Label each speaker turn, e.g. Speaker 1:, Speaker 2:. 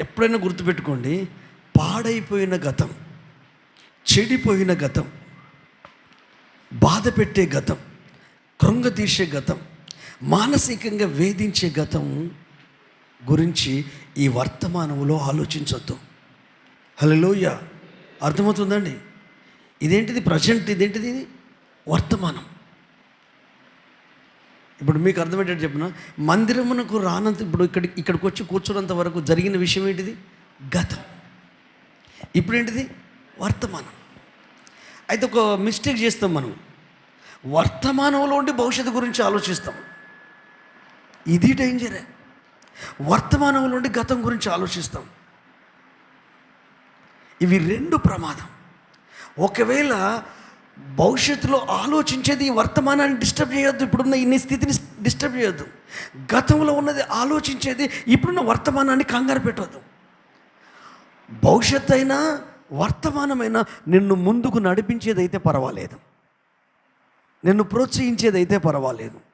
Speaker 1: ఎప్పుడైనా గుర్తుపెట్టుకోండి పాడైపోయిన గతం చెడిపోయిన గతం బాధ పెట్టే గతం కృంగతీసే గతం మానసికంగా వేధించే గతం గురించి ఈ వర్తమానంలో ఆలోచించొద్దు. హలోయ అర్థమవుతుందండి? ఇదేంటిది? ప్రజెంట్ ఇదేంటిది? వర్తమానం. ఇప్పుడు మీకు అర్థమయ్యేటట్టు చెప్పిన? మందిరమునకు రానంత ఇప్పుడు ఇక్కడ ఇక్కడికి వచ్చి కూర్చున్నంత వరకు జరిగిన విషయం ఏంటిది? గతం. ఇప్పుడు ఏంటిది? వర్తమానం. అయితే ఒక మిస్టేక్ చేస్తాం మనం. వర్తమానంలో ఉండి భవిష్యత్తు గురించి ఆలోచిస్తాం. ఇది డేంజరే. వర్తమానంలో ఉండి గతం గురించి ఆలోచిస్తాం. ఇవి రెండు ప్రమాదం. ఒకవేళ భవిష్యత్తులో ఆలోచించేది వర్తమానాన్ని డిస్టర్బ్ చేయొద్దు. ఇప్పుడున్న ఇన్ని స్థితిని డిస్టర్బ్ చేయొద్దు. గతంలో ఉన్నది ఆలోచించేది ఇప్పుడున్న వర్తమానాన్ని కంగారు పెట్టద్దు. భవిష్యత్తు అయినా వర్తమానమైనా నిన్ను ముందుకు నడిపించేదైతే పర్వాలేదు. నిన్ను ప్రోత్సహించేదైతే పర్వాలేదు.